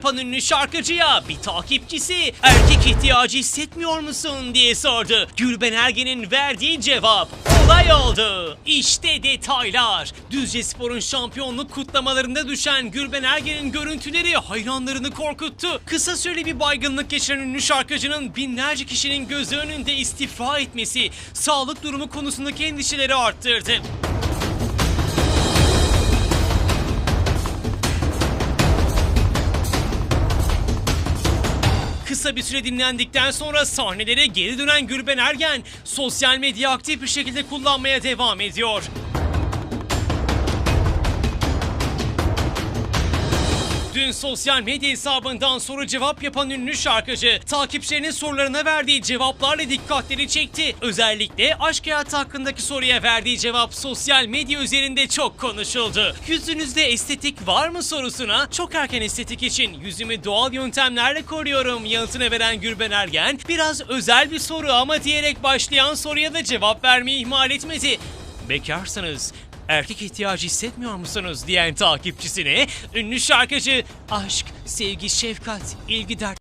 yapan ünlü şarkıcıya bir takipçisi erkek ihtiyacı hissetmiyor musun diye sordu. Gülben Ergen'in verdiği cevap olay oldu. İşte detaylar. Düzce Spor'un şampiyonluk kutlamalarında düşen Gülben Ergen'in görüntüleri hayranlarını korkuttu. Kısa süreli bir baygınlık geçiren ünlü şarkıcının binlerce kişinin gözü önünde istifa etmesi sağlık durumu konusundaki endişeleri arttırdı. Kısa bir süre dinlendikten sonra sahnelere geri dönen Gülben Ergen sosyal medya aktif bir şekilde kullanmaya devam ediyor. Dün sosyal medya hesabından soru cevap yapan ünlü şarkıcı takipçilerinin sorularına verdiği cevaplarla dikkatleri çekti. Özellikle aşk hayatı hakkındaki soruya verdiği cevap sosyal medya üzerinde çok konuşuldu. Yüzünüzde estetik var mı sorusuna çok erken estetik için yüzümü doğal yöntemlerle koruyorum yanıtını veren Gülben Ergen biraz özel bir soru ama diyerek başlayan soruya da cevap vermeyi ihmal etmedi. Bekarsanız erkek ihtiyacı hissetmiyor musunuz diyen takipçisine ünlü şarkıcı aşk, sevgi, şefkat, ilgi, dert